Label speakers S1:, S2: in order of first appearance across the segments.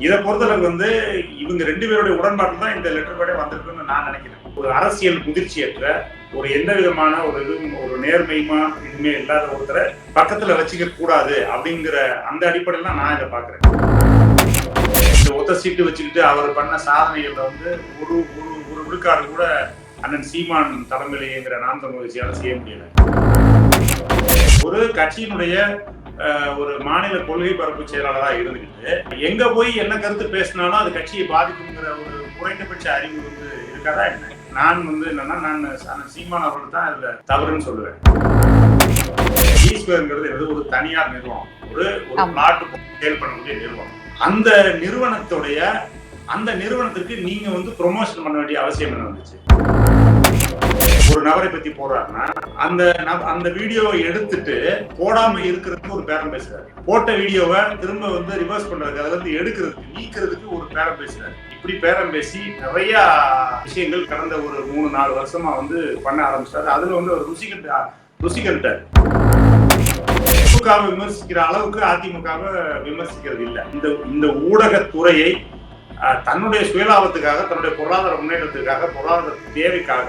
S1: இதை பொறுத்தளவுக்கு வந்து இவங்க ரெண்டு பேருடைய உடன்பாட்டில் தான் இந்த லெட்டர் பேடே வந்திருக்குன்னு நான் நினைக்கிறேன். ஒரு அரசியல் முதிர்ச்சியற்ற ஒரு எந்த விதமான ஒரு இதுவும் ஒரு நேர்மையுமா இதுவுமே இல்லாத ஒருத்தரை பக்கத்துல வச்சுக்க கூடாது அப்படிங்கிற அந்த அடிப்படையில தான் நான் இதை பாக்குறேன் இந்த ஒத்த சீட்டு வச்சுக்கிட்டு அவர் பண்ண சாதனைகள்ல வந்து ஒரு ஒரு ஒரு விழுக்காடு கூட அண்ணன் சீமான் தலைமையில் இயங்குற நாம் தமிழ் செய்ய முடியல. ஒரு கட்சியினுடைய ஒரு மாநில கொள்கை பரப்பு செயலாளரா இருந்துக்கிட்டு எங்க போய் என்ன கருத்து பேசினாலும் அது கட்சியை பாதிக்குங்கிற ஒரு குறைந்தபட்ச அறிவு வந்து இருக்காதா என்ன? நான் வந்து என்னன்னா நான் சீமான் அவர்கள் தான் இதுல தவறுன்னு சொல்லுவேன். ஈஸ்வரங்கிறது ஒரு தனியார் நிறுவனம். ஒரு ஒரு சேல் பண்ணக்கூடிய நிறுவனம். அந்த நிறுவனத்துடைய அந்த நிறுவனத்திற்கு நீங்க வந்து ப்ரொமோஷன் பண்ண வேண்டிய அவசியம் என்ன வந்துச்சு? ஒரு நபரை பத்தி போடுறாருன்னா அந்த அந்த வீடியோவை எடுத்துட்டு போடாம இருக்கிறதுக்கு ஒரு பேரம் பேசுறாரு. போட்ட வீடியோவை திரும்ப வந்து ரிவர்ஸ் பண்றதுக்கு அதுல இருந்து எடுக்கிறதுக்கு நீக்கிறதுக்கு ஒரு பேரம் பேசுறாரு. இப்படி பேரம் பேசி நிறைய விஷயங்கள் கடந்த ஒரு மூணு நாலு வருஷமா வந்து பண்ண ஆரம்பிச்சாரு. அதுல வந்து ஒரு ருசிகண்ட ருசிகர்கிட்ட திமுகவை விமர்சிக்கிற அளவுக்கு அதிமுகவை விமர்சிக்கிறது இல்ல. இந்த இந்த ஊடகத்துறையை அஹ், தன்னுடைய சுயலாபத்துக்காக தன்னுடைய பொருளாதார முன்னேற்றத்துக்காக பொருளாதார தேவைக்காக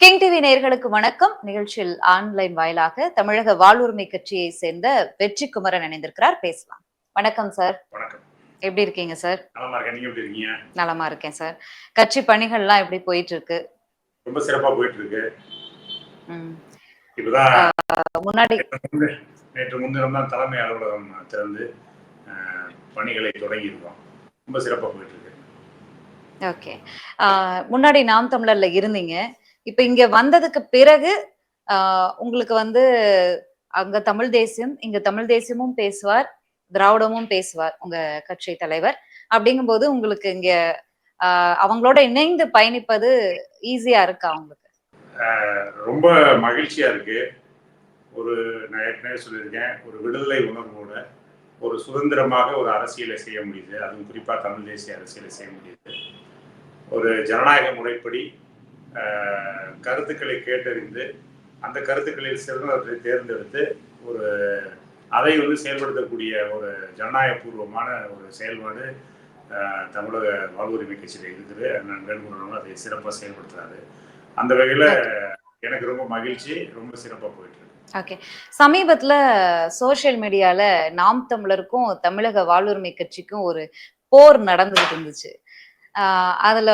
S2: கிங் டிவி நேயர்களுக்கு வணக்கம். நிகழ்ச்சியில் ஆன்லைன் வாயிலாக தமிழக வாழ்வுரிமை கட்சியை சேர்ந்த வெற்றி குமரன் இணைந்திருக்கிறார். பேசலாம். வணக்கம் சார்.
S1: வணக்கம்.
S2: எப்படி இருக்கீங்க சார்?
S1: நலமா இருக்கேன். நீங்க எப்படி இருக்கீங்க?
S2: நலமா இருக்கேன் சார். கட்சி பணிகள்லாம் எப்படி போயிட்டு இருக்கு
S1: ரொம்ப சிறப்பா போயிட்டு இருக்கு
S2: முன்னாடி
S1: நேற்று முன்தினம் தான் தலைமை அலுவலகம் திறந்து பணிகளை தொடங்கி இருக்கோம். ரொம்ப சிறப்பா போயிட்டு இருக்கு
S2: ஓகே முன்னாடி நாம் தமிழர்ல இருந்தீங்க. இப்ப இங்க வந்ததுக்கு பிறகு ஆஹ், உங்களுக்கு வந்து அங்க தமிழ் தேசியம் இங்க தமிழ் தேசியமும் பேசுவார் திராவிடமும் பேசுவார் உங்க கட்சி தலைவர். அப்படிங்கும்போது உங்களுக்கு இங்க அவங்களோட இணைந்து பயணிப்பது ஈஸியா இருக்கா உங்களுக்கு?
S1: ரொம்ப மகிழ்ச்சியா இருக்கு. ஒரு நான் ஏற்கனவே சொல்லியிருக்கேன் ஒரு விடுதலை உணர்வோட ஒரு சுதந்திரமாக ஒரு அரசியலை செய்ய முடியுது. அதுவும் குறிப்பா தமிழ் தேசிய அரசியலை செய்ய முடியுது. ஒரு ஜனநாயக முறைப்படி கருத்துக்களை கேட்டறிந்து அந்த கருத்துக்களில் சிறந்தவற்றை தேர்ந்தெடுத்து ஒரு அதை வந்து செயல்படுத்தக்கூடிய ஒரு ஜனநாயகபூர்வமான ஒரு செயல்பாடு தமிழக வாழ்வுரிமை கட்சியில் இருக்குது. அண்ணன் வேணுமுருகனும் அதை சிறப்பாக செயல்படுத்துறாரு. அந்த வகையில் எனக்கு ரொம்ப மகிழ்ச்சி. ரொம்ப சிறப்பாக போயிட்டு இருக்கு
S2: ஓகே. சமீபத்துல சோஷியல் மீடியால நாம் தமிழருக்கும் தமிழக வாழ்வுரிமை கட்சிக்கும் ஒரு போர் நடந்துகிட்டு இருந்துச்சு. ஆஹ் அதுல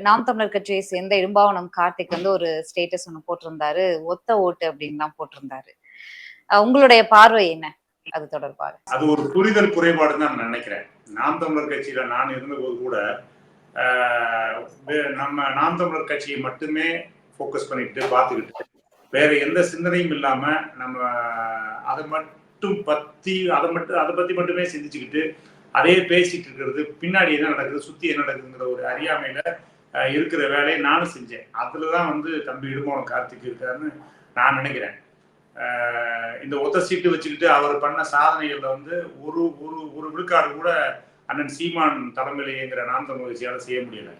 S2: நாம் தமிழர் கட்சியை சேர்ந்த இடும்பாவனம் கார்த்திக் வந்து ஒரு ஸ்டேட்டஸ் ஒண்ணு போட்டிருந்தாரு. ஒத்த ஓட்டு அப்படின்லாம் போட்டிருந்தாரு. உங்களுடைய பார்வை என்ன? அது தொடர்பாக.
S1: அது ஒரு புரிதல் குறைபாடுன்னு தான் நான் நினைக்கிறேன். நாம் தமிழர் கட்சியில நான் இருந்தபோது கூட ஆஹ், நம்ம நாம் தமிழர் கட்சியை மட்டுமே ஃபோக்கஸ் பண்ணிட்டு பார்த்துக்கிட்டு வேற எந்த சிந்தனையும் இல்லாம நம்ம அதை மட்டும் பத்தி அதை மட்டும் அதை பத்தி மட்டுமே சிந்திச்சுக்கிட்டு அதே பேசிட்டு இருக்கிறது பின்னாடி என்ன நடக்குது சுத்தி என்ன நடக்குதுங்கிற ஒரு அறியாமையில இருக்கிற வேலையை நானும் செஞ்சேன். அதுலதான் வந்து தம்பி இடுமோன கார்த்திக் இருக்காருன்னு நான் நினைக்கிறேன். இந்த ஒத்த சீட்டு வச்சுக்கிட்டு அவர் பண்ண சாதனைகள்ல வந்து ஒரு ஒரு ஒரு விழுக்காடு கூட அண்ணன் சீமான் தலைமையில் இயங்குற நாம் தமிழ் செய்ய முடியல.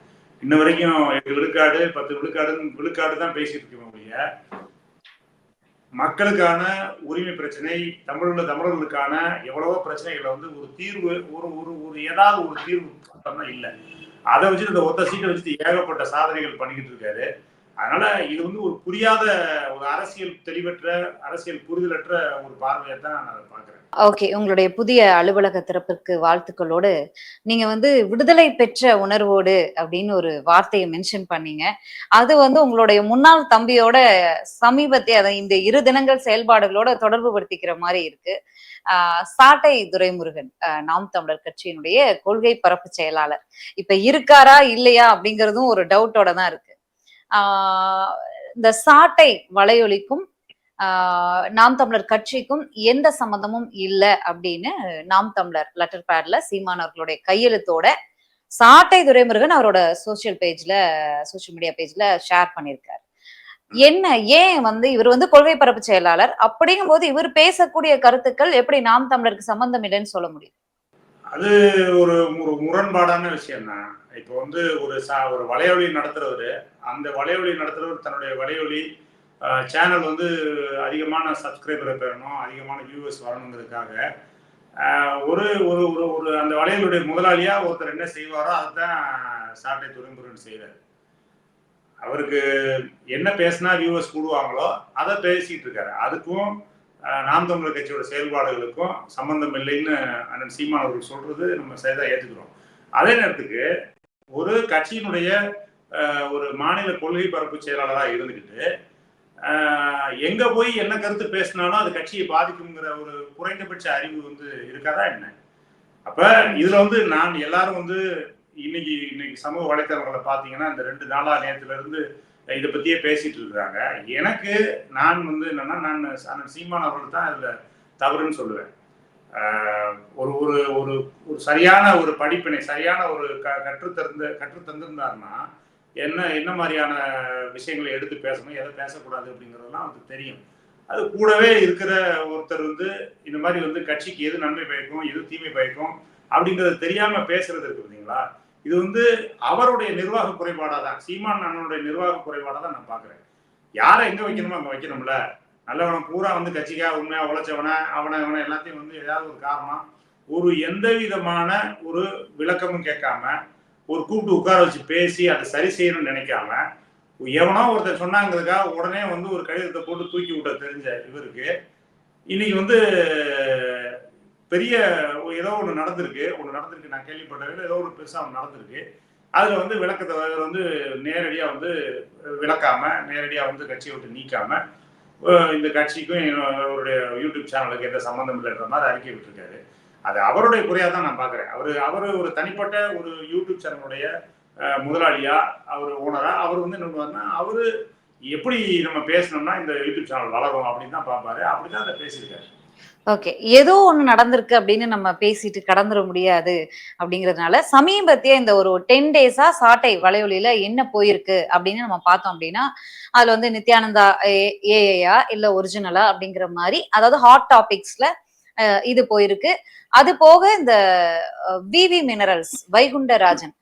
S1: இன்ன வரைக்கும் எட்டு விழுக்காடு பத்து விழுக்காடு விழுக்காடு தான் பேசிட்டு இருக்கோம் ஒழிய மக்களுக்கான உரிமை பிரச்சனை தமிழுள்ள தமிழர்களுக்கான எவ்வளவோ பிரச்சனைகளை வந்து ஒரு தீர்வு ஒரு ஒரு ஒரு ஏதாவது ஒரு தீர்வு பார்த்தோம்னா இல்லை. அதை வச்சுட்டு இந்த ஒத்த சீட்டை வச்சுட்டு ஏகப்பட்ட சாதனைகள் பண்ணிக்கிட்டு இருக்காரு. அதனால இது வந்து ஒரு புரியாத ஒரு அரசியல் தெளிவற்ற அரசியல் புரிதலற்ற ஒரு பார்வையை தான் நான் பாக்குறேன்
S2: ஓகே உங்களுடைய புதிய அலுவலக திறப்பிற்கு வாழ்த்துக்களோடு நீங்க வந்து விடுதலை பெற்ற உணர்வோடு அப்படின்னு ஒரு வார்த்தையை மென்ஷன் பண்ணீங்க. அது வந்து உங்களுடைய முன்னாள் தம்பியோட சமீபத்தை அதை இந்த இரு தினங்கள் செயல்பாடுகளோட தொடர்பு படுத்திக்கிற மாதிரி இருக்கு. ஆஹ் சாட்டை துரைமுருகன் ஆஹ் நாம் தமிழர் கட்சியினுடைய கொள்கை பரப்பு செயலாளர். இப்ப இருக்காரா இல்லையா அப்படிங்கிறதும் ஒரு டவுட்டோட தான் இருக்கு. இந்த சாட்டை வலையொலிக்கும் ஆஹ் நாம் தமிழர் கட்சிக்கும் எந்த சம்மந்தமும் இல்லை அப்படின்னு நாம் தமிழர் லெட்டர் பேட்ல சீமானவர்களுடைய கையெழுத்தோட சாட்டை துரைமுருகன் அவரோட சோசியல் பேஜ்ல சோஷியல் மீடியா பேஜ்ல ஷேர் பண்ணியிருக்காரு. என்ன ஏன் வந்து இவர் வந்து கொள்கை பரப்பு செயலாளர்? அப்படிங்கும்போது இவர் பேசக்கூடிய கருத்துக்கள் எப்படி நாம் தமிழருக்கு சம்பந்தம் இல்லைன்னு சொல்ல முடியும்?
S1: அது ஒரு முரண்பாடான விஷயம் தான் இப்போ வந்து ஒரு சா ஒரு வலையொலி நடத்துறவர் அந்த வலையொலி நடத்துறவர் தன்னுடைய வலையொலி சேனல் வந்து அதிகமான சப்ஸ்கிரைபரை பெறணும் அதிகமான வியூவர்ஸ் வரணுங்கிறதுக்காக ஒரு ஒரு ஒரு ஒரு அந்த வலையலுடைய முதலாளியாக ஒருத்தர் என்ன செய்வாரோ அதுதான் சாட்டை துறைமுருகன் செய்கிறார் அவருக்கு என்ன பேசினா வியூவர்ஸ் கூடுவாங்களோ அதை பேசிக்கிட்டு இருக்காரு. அதுக்கும் நாம் தமிழர் கட்சியோட செயல்பாடுகளுக்கும் சம்பந்தம் இல்லைன்னு அண்ணன் சீமான் அவர்கள் சொல்றது நம்ம சரிதான் ஏற்றுக்கிறோம் அதே நேரத்துக்கு ஒரு கட்சியினுடைய ஒரு மாநில கொள்கை பரப்பு செயலாளராக இருந்துக்கிட்டு எங்க போய் என்ன கருத்து பேசினாலும் அது கட்சியை பாதிக்குங்கிற ஒரு குறைந்தபட்ச அறிவு வந்து இருக்காதா என்ன? அப்ப இதுல வந்து நான் எல்லாரும் வந்து இன்னைக்கு இன்னைக்கு சமூக வலைத்தளங்களை பார்த்தீங்கன்னா இந்த ரெண்டு நாளா நேரத்துல இருந்து இதை பத்தியே பேசிட்டு இருக்காங்க. எனக்கு நான் வந்து என்னன்னா நான் சீமான் அவர்கள் தான் இதுல தவறுன்னு சொல்லுவேன். ஒரு ஒரு ஒரு ஒரு சரியான ஒரு படிப்பினை சரியான ஒரு க கற்றுத்தந்த கற்றுத்தந்திருந்தாருன்னா என்ன என்ன மாதிரியான விஷயங்களை எடுத்து பேசணும் எதை பேசக்கூடாது அப்படிங்கிறதெல்லாம் அவருக்கு தெரியும். அது கூடவே இருக்கிற ஒருத்தர் வந்து இந்த மாதிரி வந்து கட்சிக்கு எது நன்மை பயக்கும் எது தீமை பயக்கும் அப்படிங்கிறது தெரியாம பேசுறது இருக்கு பார்த்தீங்களா இது வந்து அவருடைய நிர்வாக குறைபாடாக தான் சீமான் அண்ணனுடைய நிர்வாக குறைபாடாக தான் நான் பார்க்குறேன் யாரை எங்கே வைக்கணுமோ அங்கே வைக்கணும்ல. நல்லவனை பூரா வந்து கட்சிக்காக உண்மையாக உழைச்சவனை அவனை அவனை எல்லாத்தையும் வந்து ஏதாவது ஒரு காரணம் ஒரு எந்த விதமான ஒரு விளக்கமும் கேட்காம ஒரு கூப்பிட்டு உட்கார வச்சு பேசி அதை சரி செய்யணும்னு நினைக்காம எவனோ ஒருத்தர் சொன்னாங்கிறதுக்காக உடனே வந்து ஒரு கடிதத்தை போட்டு தூக்கி விட்ட தெரிஞ்ச இவருக்கு இன்னைக்கு வந்து பெரிய ஒரு- ஏதோ ஒன்று நடந்திருக்கு ஒன்று நடந்திருக்கு நான் கேள்விப்பட்டதில் ஏதோ ஒரு பெருசாக ஒன்று நடந்திருக்கு அதில் வந்து விளக்கத்தை வந்து நேரடியாக வந்து விளக்காம நேரடியாக வந்து கட்சியை விட்டு நீக்காமல் இந்த கட்சிக்கும் அவருடைய யூடியூப் சேனலுக்கு எந்த சம்மந்தம் இல்லைன்ற மாதிரி அறிக்கை விட்டுருக்காரு. அது அவருடைய குறையாக தான் நான் பார்க்குறேன் அவர் அவர் ஒரு தனிப்பட்ட ஒரு யூடியூப் சேனலுடைய முதலாளியாக முதலாளியா அவர் ஓனரா அவர் வந்து என்ன பண்ணுவாருன்னா அவர் எப்படி நம்ம பேசணும்னா இந்த யூடியூப் சேனல் வளரும் அப்படின்னு தான் பார்ப்பாரு. அப்படி தான் அதை பேசியிருக்காரு.
S2: ஓகே. ஏதோ ஒண்ணு நடந்திருக்கு அப்படின்னு நம்ம பேசிட்டு கடந்துட முடியாது அப்படிங்கறதுனால சமீபத்திய இந்த ஒரு டென் டேஸா சாட்டை வலையொலியில என்ன போயிருக்கு அப்படின்னு நம்ம பார்த்தோம் அப்படின்னா அதுல வந்து நித்யானந்தா ஏஏயா இல்ல ஒரிஜினலா அப்படிங்கிற மாதிரி அதாவது ஹாட் டாபிக்ஸ்ல இது போயிருக்கு. அது போக இந்த விவி மினரல்ஸ் வைகுண்டராஜன்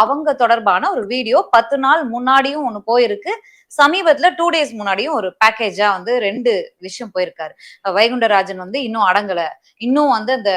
S2: அவங்க தொடர்பான ஒரு வீடியோ பத்து நாள் முன்னாடியும் ஒண்ணு போயிருக்கு. சமீபத்துல டூ டேஸ் முன்னாடியும் ஒரு பேக்கேஜா வந்து ரெண்டு விஷயம் போயிருக்காரு. வைகுண்டராஜன் வந்து இன்னும் அடங்கல. இன்னும் வந்து அந்த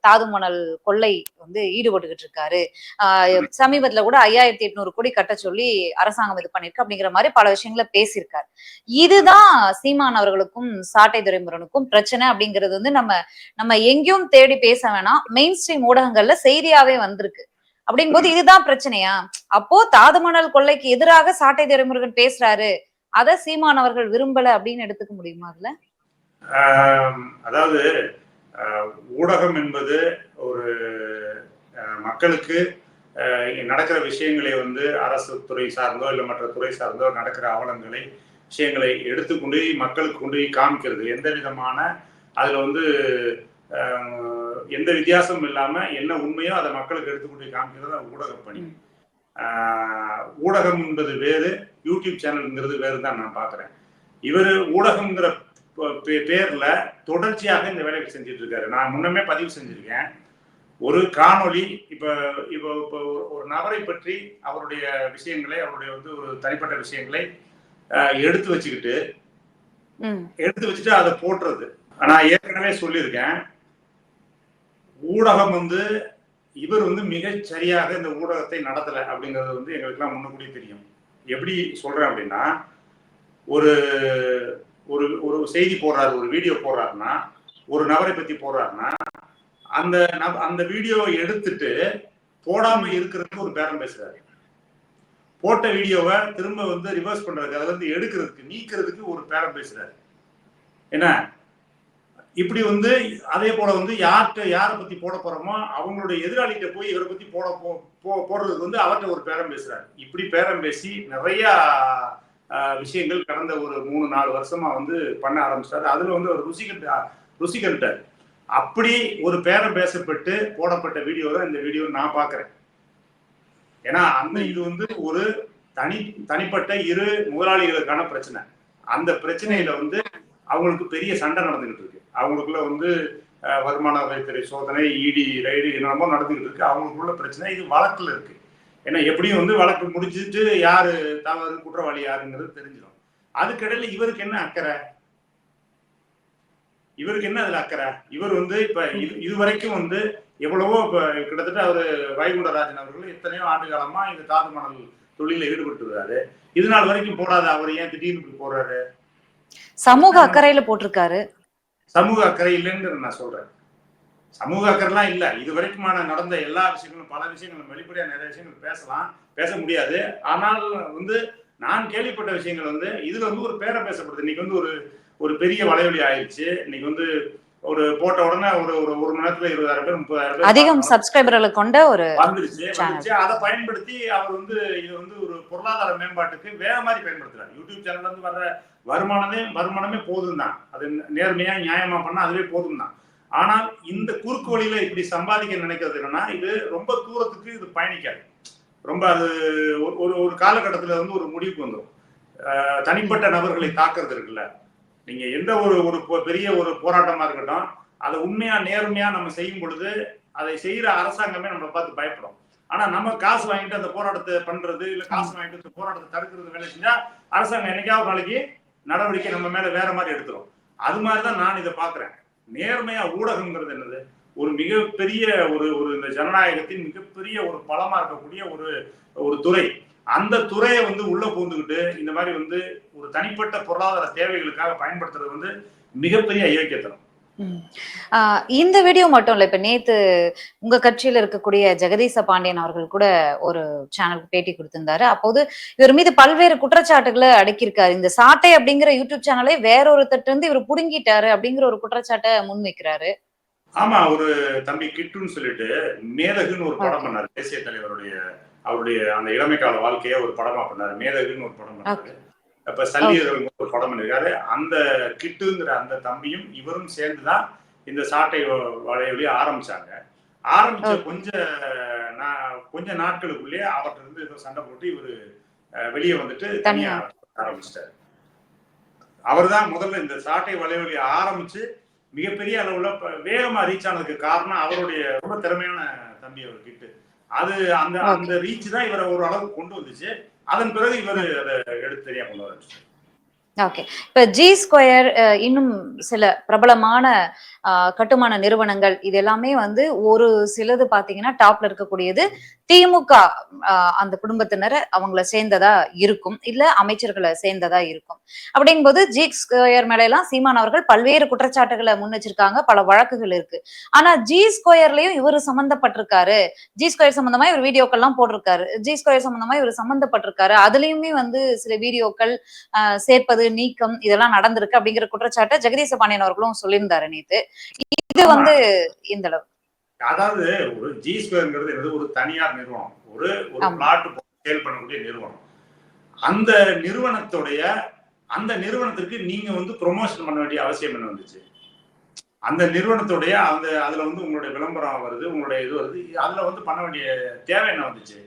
S2: தாதுமணல் கொள்ளை வந்து ஈடுபட்டுக்கிட்டு இருக்காரு. ஆஹ் சமீபத்துல கூட ஐயாயிரத்தி எட்நூறு கோடி கட்ட சொல்லி அரசாங்கம் இது பண்ணிருக்கு அப்படிங்கிற மாதிரி பல விஷயங்களை பேசியிருக்காரு. இதுதான் சீமான் அவர்களுக்கும் சாட்டை துரைமுருகனுக்கும் பிரச்சனை அப்படிங்கிறது வந்து நம்ம நம்ம எங்கேயும் தேடி பேச வேணாம் மெயின் ஸ்ட்ரீம் ஊடகங்கள்ல செய்தியாவே வந்திருக்கு. அப்படிங்கும்போது இதுதான் பிரச்சனையா? அப்போ தாதுமணல் கொள்ளைக்கு எதிராக சாட்டை துறைமுருகன் பேசுறாரு. அத சீமான் அவர்கள் விரும்பல அப்படின்னு எடுத்துக்க முடியுமா அதுல?
S1: அதாவது ஊடகம் என்பது ஒரு மக்களுக்கு ஆஹ், நடக்கிற விஷயங்களை வந்து அரசு துறை சார்ந்தோ இல்லை மற்ற துறை சார்ந்தோ நடக்கிற அவலங்களை விஷயங்களை எடுத்துக்கொண்டு போய் மக்களுக்கு கொண்டு போய் காமிக்கிறது. எந்த விதமான அதுல வந்து ஆஹ், எந்த வித்தியாசமும் இல்லாம என்ன உண்மையோ அதை மக்களுக்கு எடுத்துக்கொண்டு காமிக்கிறது ஊடக பணி. ஊடகம் என்பது வேறு யூடியூப் சேனல்ங்கிறது வேறு தான் நான் பார்க்குறேன். இவர் ஊடகம்ங்கிற பேர்ல தொடர்ச்சியாக இந்த வேலையை செஞ்சுட்டு இருக்காரு நான் முன்னமே பதிவு செஞ்சிருக்கேன். ஒரு காணொளி இப்ப இப்போ இப்போ ஒரு- நபரை பற்றி அவருடைய விஷயங்களை அவருடைய வந்து ஒரு தனிப்பட்ட விஷயங்களை எடுத்து வச்சுக்கிட்டு எடுத்து வச்சுட்டு அதை போட்டுறது. நான் ஏற்கனவே சொல்லியிருக்கேன். ஊடகம் வந்து இவர் வந்து மிகச் சரியாக இந்த ஊடகத்தை நடத்தலை அப்படிங்கிறது வந்து எங்களுக்குலாம் முன்னக்கூடியே தெரியும். எப்படி சொல்றேன் அப்படின்னா ஒரு ஒரு ஒரு செய்தி போடுறாரு ஒரு வீடியோ போடுறாருன்னா ஒரு நபரை பத்தி போடுறாருன்னா அந்த நப அந்த வீடியோவை எடுத்துட்டு போடாம இருக்கிறதுக்கு ஒரு பேரம் பேசுறாரு. போட்ட வீடியோவை திரும்ப வந்து ரிவர்ஸ் பண்றதுக்கு அதுல இருந்து எடுக்கிறதுக்கு நீக்கிறதுக்கு ஒரு பேரம் பேசுறாரு. என்ன? இப்படி வந்து அதே போல வந்து யார்கிட்ட யாரை பத்தி போட போறோமோ அவங்களுடைய எதிராளிகிட்ட போய் இவரை பத்தி போட போ- போ- போடுறதுக்கு வந்து அவர்கிட்ட ஒரு பேரம் பேசுறாரு. இப்படி பேரம் பேசி நிறைய விஷயங்கள் கடந்த ஒரு மூணு நாலு வருஷமா வந்து பண்ண ஆரம்பிச்சிட்டாரு. அதுல வந்து ஒரு ருசி கண்ட ருசி கண்டார் அப்படி ஒரு பேரம் பேசப்பட்டு போடப்பட்ட வீடியோ தான் இந்த வீடியோ நான் பாக்குறேன் ஏன்னா அந்த இது வந்து ஒரு தனி தனிப்பட்ட இரு முதலாளிகளுக்கான பிரச்சனை. அந்த பிரச்சனையில வந்து அவங்களுக்கு பெரிய சண்டை நடந்துகிட்டு இருக்கு. அவங்களுக்குள்ள வந்து வருமான வரித்துறை சோதனை இடி ரைடு என்னமோ நடந்துகிட்டு இருக்கு. அவங்களுக்குள்ள பிரச்சனை இது வழக்குல இருக்கு. ஏன்னா எப்படியும் வந்து வழக்கு முடிச்சுட்டு யாரு தவறு குற்றவாளி யாருங்கிறது தெரிஞ்சிடும் அதுக்கிடையில இவருக்கு என்ன அக்கறை? இவருக்கு என்ன அதுல அக்கறை? இவர் வந்து இப்ப இது இதுவரைக்கும் வந்து எவ்வளவோ இப்ப கிட்டத்தட்ட அவரு வைகுண்டராஜன் அவர்கள் எத்தனையோ ஆண்டு காலமா இந்த தாது மணல் தொழில ஈடுபட்டு வர்றாரு இது நாள் வரைக்கும் போடாத அவர் ஏன் திடீர்னு போடுறாரு? போறாரு
S2: சமூக அக்கறையில போட்டிருக்காரு.
S1: சமூக அக்கறை இல்லைன்னு நான் சொல்றேன். சமூக அக்கறைலாம் இல்ல. இது வரைக்குமான நடந்த எல்லா விஷயங்களும் பல விஷயங்களும் வெளிப்படையா நிறைய விஷயங்கள் பேசலாம். பேச முடியாது. ஆனால் வந்து நான் கேள்விப்பட்ட விஷயங்கள் வந்து இதுல வந்து ஒரு பேரை பேசப்படுது. இன்னைக்கு வந்து ஒரு ஒரு பெரிய வலைவலி ஆயிடுச்சு இன்னைக்கு வந்து ஒரு போட்ட உடனே ஒரு ஒரு ஒரு மணி நேரத்துல இருபதாயிரம் பேர் முப்பதாயிரம் பேர்
S2: அதிகம் சப்ஸ்கிரைபர்களை கொண்ட ஒரு
S1: வந்துருச்சு வந்துருச்சு. அதை பயன்படுத்தி அவர் வந்து இது வந்து ஒரு பொருளாதார மேம்பாட்டுக்கு வேற மாதிரி பயன்படுத்துறாரு. யூடியூப் சேனல்ல இருந்து வர்ற வருமானமே வருமானமே போதும் தான் அது நேர்மையா நியாயமா பண்ணா அதுவே போதும் தான் ஆனால் இந்த குறுக்கு வழியில இப்படி சம்பாதிக்க நினைக்கிறது என்னன்னா இது ரொம்ப தூரத்துக்கு இது பயணிக்காது. ரொம்ப அது ஒரு- ஒரு ஒரு காலகட்டத்துல வந்து ஒரு முடிவுக்கு வந்துடும் தனிப்பட்ட நபர்களை தாக்குறது இருக்குல்ல. நீங்க எந்த ஒரு ஒரு பெரிய ஒரு போராட்டமா இருக்கட்டும் அதை உண்மையா நேர்மையா நம்ம செய்யும் பொழுது அதை செய்யற அரசாங்கமே நம்மளை பார்த்து பயப்படும். ஆனா நம்ம காசு வாங்கிட்டு அந்த போராட்டத்தை பண்றது இல்ல காசு வாங்கிட்டு அந்த போராட்டத்தை தடுக்கிறது வேலை செஞ்சா அரசாங்கம் என்னைக்காவது நாளைக்கு நடவடிக்கை நம்ம மேல வேற மாதிரி எடுத்துரும். அது மாதிரிதான் நான் இதை பாக்குறேன். நேர்மையா ஊடகம்ங்கிறது என்னது? ஒரு மிகப்பெரிய ஒரு ஒரு இந்த ஜனநாயகத்தின் மிகப்பெரிய ஒரு பலமா இருக்கக்கூடிய ஒரு ஒரு துறை. அந்த துறையை வந்து உள்ள பூந்துக்கிட்டு இந்த மாதிரி வந்து ஒரு தனிப்பட்ட பொருளாதார தேவைகளுக்காக பயன்படுத்துறது வந்து மிகப்பெரிய இயக்கத்தனம்
S2: இந்த வீடியோ மட்டும் இல்ல இப்ப நேத்து உங்க கட்சியில இருக்கக்கூடிய ஜெகதீச பாண்டியன் அவர்கள் கூட ஒரு சேனலுக்கு பேட்டி கொடுத்திருந்தாரு. அப்போது இவர் மீது பல்வேறு குற்றச்சாட்டுகளை அடக்கியிருக்காரு. இந்த சாட்டை அப்படிங்கிற யூடியூப் சேனலை வேற ஒருத்தட்டு இருந்து இவர் புடுங்கிட்டாரு அப்படிங்கிற ஒரு குற்றச்சாட்டை முன்வைக்கிறாரு.
S1: ஆமா ஒரு தம்பி கிட்டுன்னு சொல்லிட்டு மேதகுன்னு ஒரு படம் பண்ணாரு. தேசிய தலைவருடைய அவருடைய அந்த இளமை கால வாழ்க்கைய ஒரு படமா பண்ணாரு. மேதகுன்னு ஒரு படம் பண்ணாரு. அப்ப சல்லியர்கள் ஒரு படம் பண்ணிருக்காரு அந்த கிட்டுங்கிற அந்த தம்பியும் இவரும் சேர்ந்துதான் இந்த சாட்டை வ- வலையொலி ஆரம்பிச்சாங்க. ஆரம்பிச்ச. கொஞ்ச நா- கொஞ்ச நாட்களுக்குள்ளேயே அவர்கிட்ட இருந்து ஏதோ சண்டை போட்டு இவரு வெளியே வந்துட்டு தனியா ஆரம்பிச்சிட்டாரு. அவர்தான் முதல்ல இந்த சாட்டை வலைவலி ஆரம்பிச்சு மிகப்பெரிய அளவுல வேகமா ரீச் ஆனதுக்கு காரணம் அவருடைய ரொம்ப திறமையான தம்பி அவர் கிட்டு. அது அந்த. அந்த ரீச் தான் இவரை ஒரு அளவுக்கு கொண்டு வந்துச்சு. அதன் பிறகு இவர் அதை எடுத்து தெரியாமல் வர
S2: ஓகே இப்ப ஜி ஸ்கொயர் இன்னும் சில பிரபலமான கட்டுமான நிறுவனங்கள் இது எல்லாமே வந்து ஒரு சிலது பாத்தீங்கன்னா டாப்ல இருக்கக்கூடியது திமுக அந்த குடும்பத்தினர் அவங்கள சேர்ந்ததா இருக்கும். இல்ல அமைச்சர்களை சேர்ந்ததா இருக்கும். அப்படிங்கும் போது ஜி ஸ்கொயர் மேல எல்லாம் சீமான் அவர்கள் பல்வேறு குற்றச்சாட்டுகளை முன் வச்சிருக்காங்க பல வழக்குகள் இருக்கு. ஆனா ஜி ஸ்கொயர்லயும் இவர் சம்பந்தப்பட்டிருக்காரு. ஜி ஸ்கொயர் சம்பந்தமா இவர் வீடியோக்கள்லாம் போட்டிருக்காரு. ஜி ஸ்கொயர் சம்பந்தமா இவர் சம்பந்தப்பட்டிருக்காரு. அதுலயுமே வந்து சில வீடியோக்கள் ஆஹ் சேர்ப்பது நீக்கம் இதெல்லாம் நடந்திருக்கு அப்படிங்கிற குற்றச்சாட்டை ஜெகதீச பாண்டியன் அவர்களும் சொல்லியிருந்தாரு நேத்து. இது வந்து இந்த அளவு.
S1: அதாவது ஒரு ஜி ஸ்கொயர்ங்கிறது என்னது? ஒரு தனியார் நிறுவனம். ஒரு ஒரு. பிளாட் சேல் பண்ணக்கூடிய நிறுவனம். அந்த நிறுவனத்துடைய அந்த நிறுவனத்திற்கு நீங்க வந்து ப்ரொமோஷன் பண்ண வேண்டிய அவசியம் என்ன வந்துச்சு? அந்த நிறுவனத்துடைய அந்த அதுல வந்து உங்களுடைய விளம்பரம் வருது உங்களுடைய இது வருது அதுல வந்து பண்ண வேண்டிய தேவை என்ன வந்துச்சு?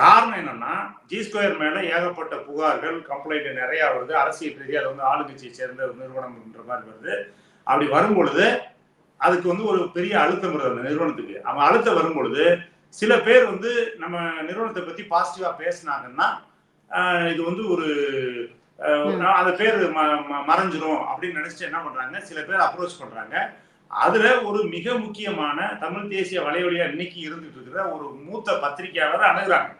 S1: காரணம் என்னன்னா ஜி ஸ்கொயர் மேல ஏகப்பட்ட புகார்கள் கம்ப்ளைண்ட் நிறைய வருது. அரசியல் ரீதியாக அது வந்து ஆளுங்கட்சியை சேர்ந்த ஒரு நிறுவனம்ன்ற மாதிரி வருது. அப்படி வரும் பொழுது அதுக்கு வந்து ஒரு பெரிய அழுத்தம் வருது அந்த நிறுவனத்துக்கு. அவன் அழுத்தம் வரும் பொழுது சில பேர் வந்து நம்ம நிறுவனத்தை பத்தி பாசிட்டிவா பேசுனாங்கன்னா இது வந்து ஒரு அந்த பேர் மறைஞ்சிரும் அப்படின்னு நினைச்சிட்டு என்ன பண்றாங்க சில பேர் அப்ரோச் பண்றாங்க. அதுல ஒரு மிக முக்கியமான தமிழ் தேசிய வலைவலியா இன்னைக்கு இருந்துட்டு இருக்கிற ஒரு மூத்த பத்திரிகையாளரை அணுகுறாங்க.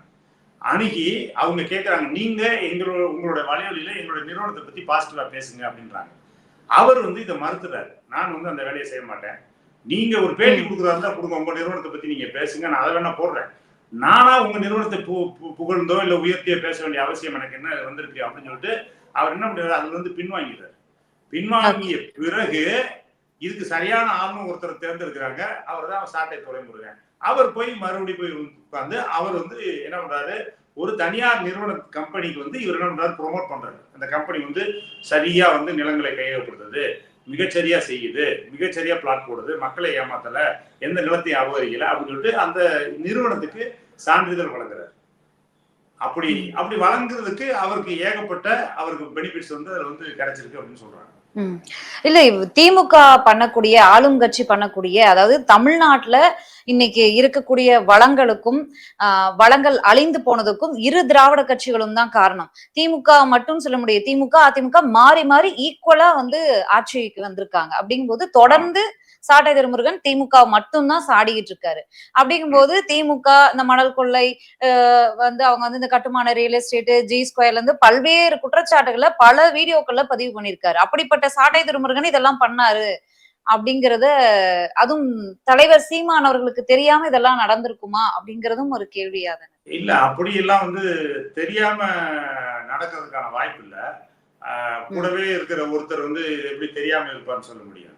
S1: அணுகி அவங்க கேட்கறாங்க நீங்க எங்களோட உங்களோட வலைவலியில எங்களோட நிறுவனத்தை பத்தி பாசிட்டிவா பேசுங்க அப்படின்றாங்க. அவர் வந்து இதை மறுத்துறாரு. நான் வந்து அந்த வேலையை செய்ய மாட்டேன். நீங்க ஒரு பேட்டி. கொடுக்குறதா இருந்தா கொடுங்க. உங்க நிறுவனத்தை பத்தி நீங்க பேசுங்க. நான் அதை வேணா போடுறேன். நானா உங்க நிறுவனத்தை பு- புகழ்ந்தோ இல்ல உயர்த்தியோ பேச வேண்டிய அவசியம் எனக்கு என்ன வந்திருக்கு? அப்படின்னு சொல்லிட்டு அவர் என்ன பண்றாரு? அதுல இருந்து பின்வாங்கிடுறாரு. பின்வாங்கிய பிறகு இதுக்கு சரியான ஆளும் ஒருத்தர் தேர்ந்தெடுக்கிறாங்க. அவர் தான் சாட்டை துறைமுருகன். அவர் போய் மறுபடியும் போய் உட்கார்ந்து அவர் வந்து என்ன பண்றாரு? ஒரு தனியார் நிறுவன கம்பெனிக்கு வந்து இவர் என்ன பண்றாரு? ப்ரோமோட் பண்றாரு. அந்த கம்பெனி வந்து சரியா வந்து நிலங்களை கையகப்படுத்துது மிகச்சரியா செய்யுது மிகச்சரியா பிளாட் போடுது மக்களை ஏமாத்தல எந்த நிலத்தையும் அபகரிக்கல அப்படின்னு சொல்லிட்டு அந்த நிறுவனத்துக்கு சான்றிதழ் வழங்குறாரு. அப்படி அப்படி வழங்குறதுக்கு அவருக்கு ஏகப்பட்ட அவருக்கு பெனிஃபிட்ஸ் வந்து அதுல வந்து கிடைச்சிருக்கு அப்படின்னு சொல்றாங்க.
S2: இல்ல திமுக பண்ணக்கூடிய ஆளுங்கட்சி பண்ணக்கூடிய அதாவது தமிழ்நாட்டுல இன்னைக்கு இருக்கக்கூடிய வளங்களுக்கும் ஆஹ், வளங்கள் அழிந்து போனதுக்கும் இரு திராவிட கட்சிகளும் தான் காரணம். திமுக மட்டும் சொல்ல முடியாது. திமுக அதிமுக மாறி மாறி ஈக்குவலா வந்து ஆட்சிக்கு வந்திருக்காங்க. அப்படிங்கும்போது தொடர்ந்து சாட்டை திருமுருகன் திமுக மட்டும்தான் சாடிக்கிட்டு இருக்காரு. அப்படிங்கும்போது திமுக இந்த மணல் கொள்ளை ஆஹ், வந்து அவங்க வந்து இந்த கட்டுமான ரியல் எஸ்டேட் ஜி ஸ்கொயர்ல இருந்து பல்வேறு குற்றச்சாட்டுகளை பல வீடியோக்கள்ல பதிவு பண்ணியிருக்காரு. அப்படிப்பட்ட சாட்டை திருமுருகன் இதெல்லாம் பண்ணாரு. அப்படிங்கறத அதுவும் தலைவர் சீமான் அவர்களுக்கு தெரியாம இதெல்லாம் நடந்திருக்குமா அப்படிங்கறதும் ஒரு கேள்வியா தானே
S1: இல்ல அப்படி எல்லாம் வந்து தெரியாம நடக்கிறதுக்கான வாய்ப்பு இல்ல. கூடவே இருக்கிற ஒருத்தர் வந்து எப்படி தெரியாம இருப்பார்னு சொல்ல முடியும்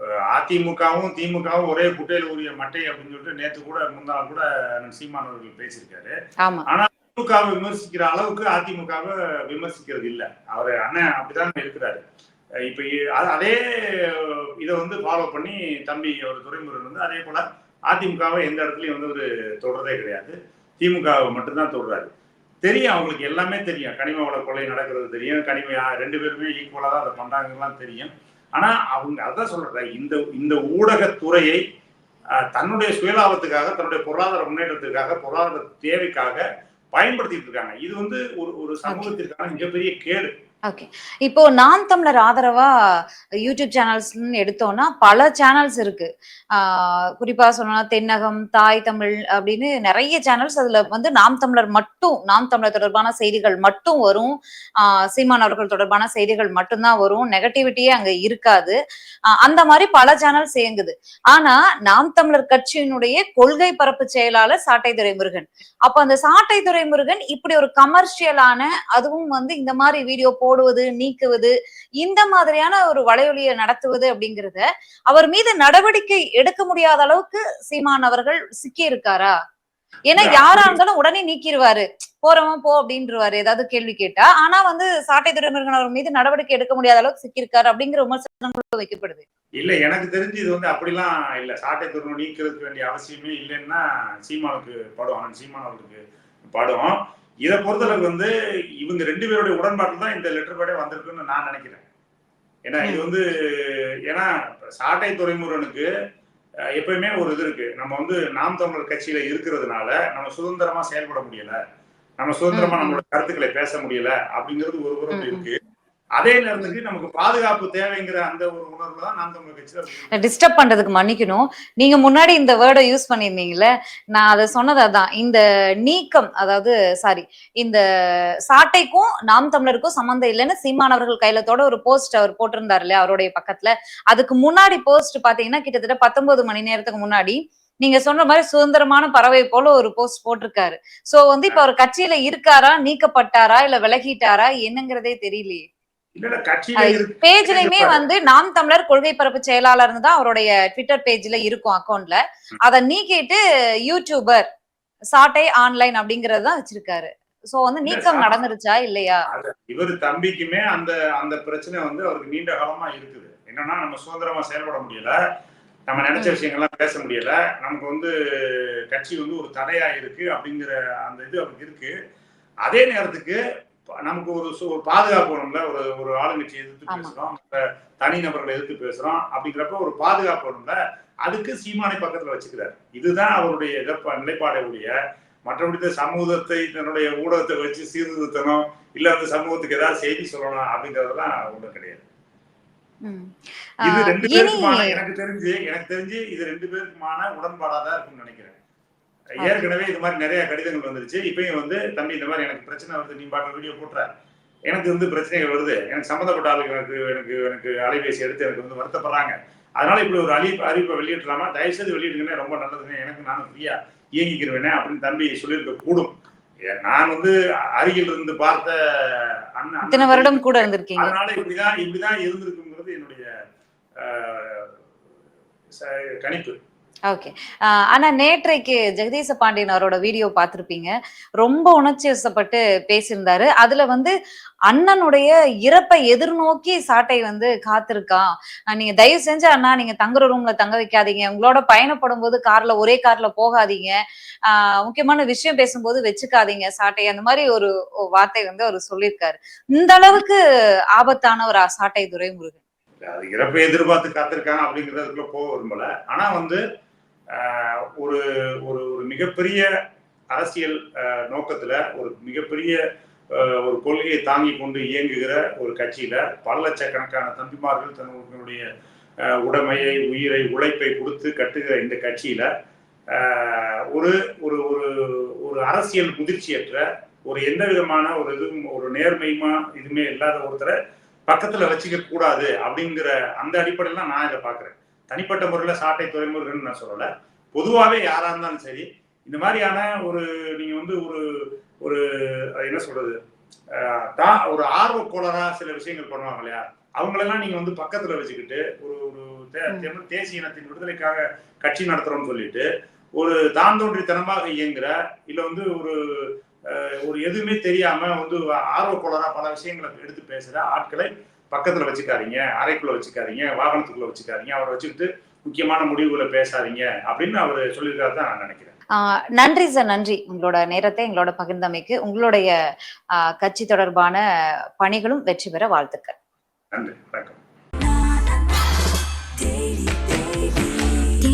S1: ஆஹ் அதிமுகவும் திமுகவும் ஒரே குட்டையில் உரிய மட்டை அப்படின்னு சொல்லிட்டு நேத்து கூட முன்னாள் கூட சீமான் அவர்கள் பேசியிருக்காரு.
S2: ஆமா.
S1: திமுகவை விமர்சிக்கிற அளவுக்கு அதிமுகவை விமர்சிக்கிறது இல்ல. அவர் அண்ணன் அப்படிதான் இருக்கிறாரு. இப்ப அதே இதை வந்து ஃபாலோ பண்ணி தம்பி ஒரு துறைமுருகன் வந்து அதே போல அதிமுகவை எந்த இடத்துலயும் வந்து ஒரு தொடர்றதே கிடையாது. திமுகவை மட்டும்தான் தொடர்றாரு தெரியும் அவங்களுக்கு எல்லாமே தெரியும். கனிம வள நடக்கிறது தெரியும். கனிம ரெண்டு பேருமே ஈக்குவலாக தான் அதை பண்ணுறாங்கலாம் தெரியும். ஆனால் அவங்க அதான் சொல்கிறேன் இந்த இந்த ஊடகத்துறையை தன்னுடைய சுயலாபத்துக்காக தன்னுடைய பொருளாதார முன்னேற்றத்துக்காக பொருளாதார தேவைக்காக பயன்படுத்திட்டு இருக்காங்க. இது வந்து ஒரு ஒரு சமூகத்திற்கான மிகப்பெரிய கேடு.
S2: ஓகே இப்போ நாம் தமிழர் ஆதரவா யூடியூப் சேனல்ஸ்னு எடுத்தோம்னா பல சேனல்ஸ் இருக்கு. ஆஹ் குறிப்பா சொன்னா தென்னகம் தாய் தமிழ் அப்படின்னு நிறைய சேனல்ஸ் அதுல வந்து நாம் தமிழர் மட்டும் நாம் தமிழர் தொடர்பான செய்திகள் மட்டும் வரும். ஆஹ் சீமான் அவர்கள் தொடர்பான செய்திகள் மட்டும்தான் வரும். நெகட்டிவிட்டியே அங்க இருக்காது. அந்த மாதிரி பல சேனல்ஸ் இயங்குது. ஆனா நாம் தமிழர் கட்சியினுடைய கொள்கை பரப்பு செயலாளர் சாட்டை துரைமுருகன். அப்ப அந்த சாட்டை துரைமுருகன் இப்படி ஒரு கமர்ஷியலான அதுவும் வந்து இந்த மாதிரி வீடியோ போடுவது நீக்குவது இந்த மாதிரியான ஒரு வலையொலியை நடத்துவது அப்படிங்கறத அவர் மீது நடவடிக்கை எடுக்க முடியாத அளவுக்கு சீமான் அவர்கள் சிக்கி இருக்காரா? ஏன்னா யாரா இருந்தாலும் உடனே நீக்கிடுவாரு போறவன் போ அப்படின்றவாரு ஏதாவது கேள்வி கேட்டா. ஆனா வந்து சாட்டை துரைமுருகன் அவர் மீது நடவடிக்கை எடுக்க முடியாத அளவுக்கு சிக்கியிருக்காரு அப்படிங்கிற விமர்சனங்களும் வைக்கப்படுது.
S1: இல்ல எனக்கு தெரிஞ்சு இது வந்து அப்படிலாம் இல்ல. சாட்டை துருவம் நீக்கிறதுக்கு வேண்டிய அவசியமே இல்லைன்னா சீமானுக்கு படும். சீமான் அவருக்கு படும். இதை பொறுத்தளவுக்கு வந்து இவங்க ரெண்டு பேருடைய உடன்பாட்டில் தான் இந்த லெட்டர் பேடே வந்திருக்குன்னு நான் நினைக்கிறேன். ஏன்னா இது வந்து ஏன்னா சாட்டை துறைமுருகனுக்கு எப்பயுமே ஒரு இது இருக்கு. நம்ம வந்து நாம் தமிழர் கட்சியில இருக்கிறதுனால நம்ம சுதந்திரமா செயல்பட முடியல. நம்ம சுதந்திரமா. நம்மளோட கருத்துக்களை பேச முடியல அப்படிங்கிறது ஒரு புறம்
S2: ம்.
S1: இருக்கு. அதே நேரத்துக்கு நமக்கு பாதுகாப்பு தேவைங்கிற அந்த ஒரு உணர்வு தான் நான் கட்சியில
S2: டிஸ்டர்ப் பண்றதுக்கு மன்னிக்கணும். நீங்க முன்னாடி இந்த வேர்டை யூஸ் பண்ணியிருந்தீங்கல்ல நான் அதை சொன்னது அதான். இந்த நீக்கம் அதாவது சாரி இந்த சாட்டைக்கும் நாம் தமிழருக்கும் சம்மந்தம் இல்லைன்னு சீமானவர்கள் கையிலத்தோட ஒரு போஸ்ட் அவர் போட்டிருந்தாரு இல்லையா அவருடைய பக்கத்துல. அதுக்கு முன்னாடி போஸ்ட் பாத்தீங்கன்னா கிட்டத்தட்ட பத்தொன்பது மணி நேரத்துக்கு முன்னாடி நீங்க சொன்ன மாதிரி சுதந்திரமான பறவை போல ஒரு போஸ்ட் போட்டிருக்காரு. சோ வந்து இப்ப அவர் கட்சியில இருக்காரா நீக்கப்பட்டாரா இல்ல விலகிட்டாரா என்னங்கிறதே தெரியலையே. பேஜ்லயுமே வந்து நாம் தமிழர் கொள்கை பரப்பு செயலாளர்னு தான் அவருடைய ட்விட்டர் பேஜ்ல இருக்கும் அக்கௌண்ட்ல அத நீக்கிட்டு யூடியூபர் சாட்டை ஆன்லைன் அப்படிங்கறது தான் வச்சிருக்காரு. சோ வந்து நீக்கம் நடந்துருச்சா இல்லையா?
S1: இவர் தம்பிக்குமே அந்த அந்த பிரச்சனை வந்து அவருக்கு நீண்ட காலமா இருக்குது. என்னன்னா நம்ம சுதந்திரமா செயல்பட முடியல. நம்ம நினைச்ச. விஷயங்கள்லாம் பேச முடியல. நமக்கு வந்து கட்சி வந்து ஒரு தடையா இருக்கு அப்படிங்கிற அந்த இது அவருக்கு இருக்கு. அதே நேரத்துக்கு நமக்கு ஒரு ஒரு பாதுகாப்பு வேணும்ல ஒரு ஒரு ஆளுங்கட்சி எதிர்த்து. பேசுறோம் மற்ற தனிநபர்களை எதிர்த்து பேசுறோம் அப்படிங்கிறப்ப ஒரு பாதுகாப்பு வேணும்ல அதுக்கு சீமானை பக்கத்துல வச்சுக்கிறார் இதுதான் அவருடைய எதிர்ப்ப நிலைப்பாடுடைய மற்றபடி இந்த சமூகத்தை தன்னுடைய ஊடகத்தை வச்சு சீர்திருத்தணும் இல்ல அந்த சமூகத்துக்கு ஏதாவது செய்தி சொல்லணும் அப்படிங்கறதெல்லாம் ஒண்ணும் கிடையாது. இது ரெண்டு பேருக்குமான எனக்கு தெரிஞ்சு எனக்கு தெரிஞ்சு இது ரெண்டு பேருக்குமான உடன்பாடா தான் இருக்கும்னு நினைக்கிறேன் ஏற்கனவே இது மாதிரி நிறைய கடிதங்கள் வந்துருச்சு. இப்பயும் வந்து தம்பி இந்த மாதிரி எனக்கு பிரச்சனை வருது நீ பாட்டு வீடியோ போட்டுற. எனக்கு வந்து பிரச்சனைகள் வருது. எனக்கு சம்மந்தப்பட்ட ஆளுங்க எனக்கு எனக்கு எனக்கு அலைபேசி எடுத்து எனக்கு வந்து வருத்தப்படுறாங்க. அதனால இப்படி ஒரு அறி அறிவிப்பை வெளியிடலாமா தயவுசெய்து வெளியிடுங்கன்னே ரொம்ப நல்லதுங்க எனக்கு நானும் ஃப்ரீயா இயங்கிக்கிறவேனே அப்படின்னு தம்பி சொல்லியிருக்க கூடும். நான் வந்து அருகில் இருந்து பார்த்த அண்ணன்
S2: வருடம் கூட இருந்திருக்கீங்க.
S1: அதனால இப்படிதான் இப்படிதான் இருந்திருக்குங்கிறது என்னுடைய கணிப்பு.
S2: ஓகே ஆனா நேற்றைக்கு ஜெகதீச பாண்டியன் அவரோட வீடியோ பார்த்திருப்பீங்க. ரொம்ப உணர்ச்சி வசப்பட்டு பேசியிருந்தாரு. அதுல வந்து அண்ணனுடைய இறப்பை எதிர்நோக்கி சாட்டை வந்து காத்திருக்கான். நீங்க தயவு செஞ்சு அண்ணா நீங்க தங்குற ரூம்ல தங்க வைக்காதீங்க. உங்களோட பயணப்படும் போது கார்ல ஒரே கார்ல போகாதீங்க. ஆஹ் முக்கியமான விஷயம் பேசும்போது வச்சுக்காதீங்க சாட்டை. அந்த மாதிரி ஒரு வார்த்தை வந்து அவர் சொல்லியிருக்காரு. இந்த அளவுக்கு ஆபத்தான ஒரு சாட்டை துரைமுருகன்.
S1: அது இறப்பை எதிர்பார்த்து காத்திருக்காங்க அப்படிங்கிறதுக்குள்ள போக விரும்பல. ஆனா வந்து ஒரு ஒரு ஒரு மிகப்பெரிய அரசியல் நோக்கத்துல ஒரு மிகப்பெரிய ஒரு கொள்கையை தாங்கி கொண்டு இயங்குகிற ஒரு கட்சியில பல லட்சக்கணக்கான தம்பிமார்கள் தன்னுடைய உடைமையை உயிரை உழைப்பை கொடுத்து கட்டுகிற இந்த கட்சியில ஒரு ஒரு ஒரு ஒரு அரசியல் முதிர்ச்சியற்ற ஒரு எந்த விதமான ஒரு இதுவும் ஒரு நேர்மையுமா இதுவுமே இல்லாத ஒருத்தரை பக்கத்துல வச்சுக்க கூடாது அப்படிங்கிற அந்த அடிப்படையில நான் இதை பாக்குறேன் தனிப்பட்ட முறையில சாட்டை துறைமுருகன் நான் சொல்லல. பொதுவாவே யாரா இருந்தாலும் சரி இந்த மாதிரியான ஒரு நீங்க வந்து ஒரு ஒரு என்ன சொல்றது? ஆஹ் தா- ஒரு ஆர்வ கோளரா சில விஷயங்கள் பண்ணுவாங்க இல்லையா? அவங்களெல்லாம் நீங்க வந்து பக்கத்துல வச்சுக்கிட்டு ஒரு ஒரு தேசிய இனத்தின் விடுதலைக்காக கட்சி நடத்துறோம்னு சொல்லிட்டு ஒரு தாந்தோன்றித்தனமாக இயங்குற இல்ல வந்து ஒரு ஒரு எதுவுமே தெரியாம வந்து ஆர்வ கோளரா பல விஷயங்களை எடுத்து பேசுற ஆட்களை பக்கத்துல வச்சுக்காதீங்க அறைக்குள்ள வச்சுக்காதீங்க வாகனத்துக்குள்ள வச்சுக்காதீங்க அவரை வச்சுக்கிட்டு முக்கியமான முடிவுகளை பேசாதீங்க அப்படின்னு அவர் சொல்லியிருக்காரு தான் நான் நினைக்கிறேன்.
S2: நன்றி சார் நன்றி. உங்களோட நேரத்தை எங்களோட பகிர்ந்தமைக்கு உங்களுடைய கட்சி தொடர்பான பணிகளும் வெற்றி பெற வாழ்த்துக்கள்.
S1: நன்றி வணக்கம்.